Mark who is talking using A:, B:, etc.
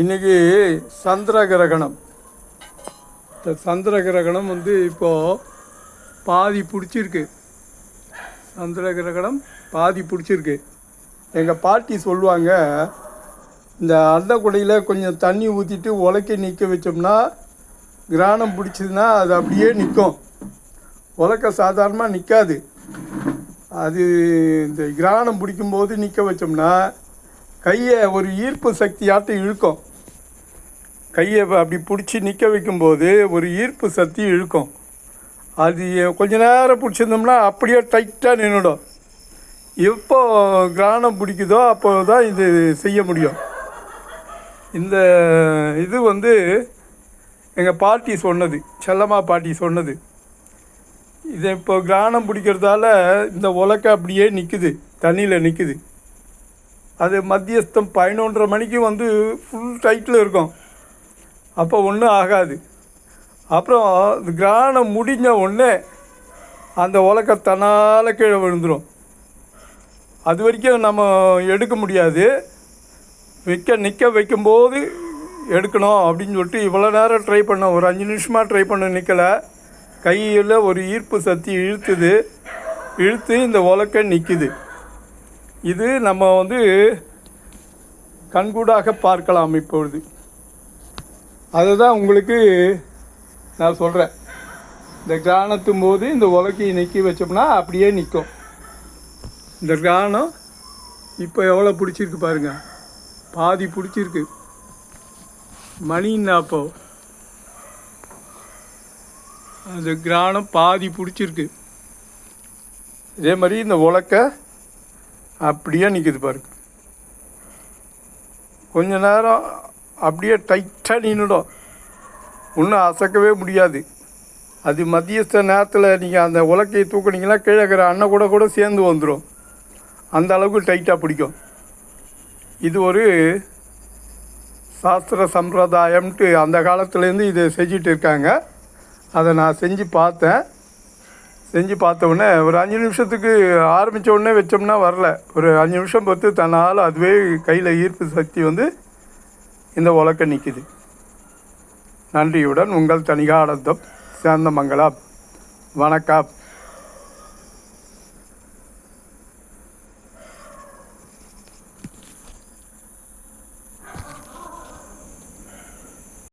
A: இன்னைக்கு சந்திர கிரகணம் இந்த சந்திர கிரகணம் வந்து இப்போது பாதி பிடிச்சிருக்கு. சந்திர கிரகணம் பாதி பிடிச்சிருக்கு. எங்கள் பாட்டி சொல்லுவாங்க இந்த அண்டக்குடையில் கொஞ்சம் தண்ணி ஊற்றிட்டு உலக்கை நிற்க வச்சோம்னா கிராணம் பிடிச்சதுன்னா அது அப்படியே நிற்கும் உலக்க சாதாரணமாக நிற்காது அது இந்த கிராணம் பிடிக்கும்போது நிற்க வச்சோம்னா கையை ஒரு ஈர்ப்பு சக்தியாட்டம் இழுக்கும். கையை அப்படி பிடிச்சி நிற்க வைக்கும்போது ஒரு ஈர்ப்பு சக்தி இழுக்கும். அது கொஞ்ச நேரம் பிடிச்சிருந்தோம்னா அப்படியே டைட்டாக நின்றுடும் எப்போ கிராணம் பிடிக்குதோ அப்போ தான் இது செய்ய முடியும். இந்த இது வந்து எங்கள் பாட்டி சொன்னது செல்லம்மா பாட்டி சொன்னது. இது இப்போ கிராணம் பிடிக்கிறதால இந்த உலக்கை அப்படியே நிற்குது தண்ணியில் நிற்குது அது மத்தியஸ்தம் பதினொன்றரை மணிக்கு வந்து ஃபுல் டைட்டில் இருக்கும். அப்போ ஒன்றும் ஆகாது. அப்புறம் இந்த முடிஞ்ச உடனே அந்த உலக்கை தன்னால் கீழே விழுந்துடும் அது வரைக்கும் நம்ம எடுக்க முடியாது. வைக்க நிற்க வைக்கும்போது எடுக்கணும் அப்படின்னு சொல்லிட்டு இவ்வளோ நேரம் ட்ரை பண்ணோம். ஒரு அஞ்சு நிமிஷமாக ட்ரை பண்ண நிற்கலை கையில் ஒரு ஈர்ப்பு சக்தி இழுத்துது. இழுத்து இந்த உலக்க நிற்கிது இது நம்ம வந்து கண்கூடாக பார்க்கலாம் இப்பொழுது. அதுதான் உங்களுக்கு நான் சொல்கிறேன் இந்த கிராணத்தும் போது இந்த உலக்கி நிற்க வச்சோம்னா அப்படியே நிற்கும். இந்த கிராணம் இப்போ எவ்வளோ பிடிச்சிருக்கு பாருங்க. பாதி பிடிச்சிருக்கு. மணின்னா அப்போ? அந்த கிராணம் பாதி பிடிச்சிருக்கு. இதே மாதிரி இந்த உலக்கை அப்படியே நிற்குது பாருங்க கொஞ்ச நேரம் அப்படியே டைட்டாக நின்றுடும் ஒன்றும் அசைக்கவே முடியாது. அது மத்தியஸ்த நேரத்தில் நீங்கள் அந்த உலக்கையை தூக்குனீங்கன்னா கீழே இருக்கிற அன்னை கூட கூட சேர்ந்து வந்துடும் அந்த அளவுக்கு டைட்டாக பிடிக்கும். இது ஒரு சாஸ்திர சம்பிரதாயம்ன்ட்டு அந்த காலத்துலேருந்து இதை செஞ்சிட்டு இருக்காங்க. அதை நான் செஞ்சு பார்த்தேன். செஞ்சு பார்த்த உடனே ஒரு அஞ்சு நிமிஷத்துக்கு ஆரம்பித்த உடனே வச்சோம்னா வரல. ஒரு அஞ்சு நிமிஷம் பொறுத்து தன்னால் அதுவே கையில் ஈர்ப்பு சக்தி வந்து இந்த உலக்க நிற்கிது நன்றியுடன் உங்கள் தனிகானந்தம் சேந்தமங்கலம். வணக்கம்.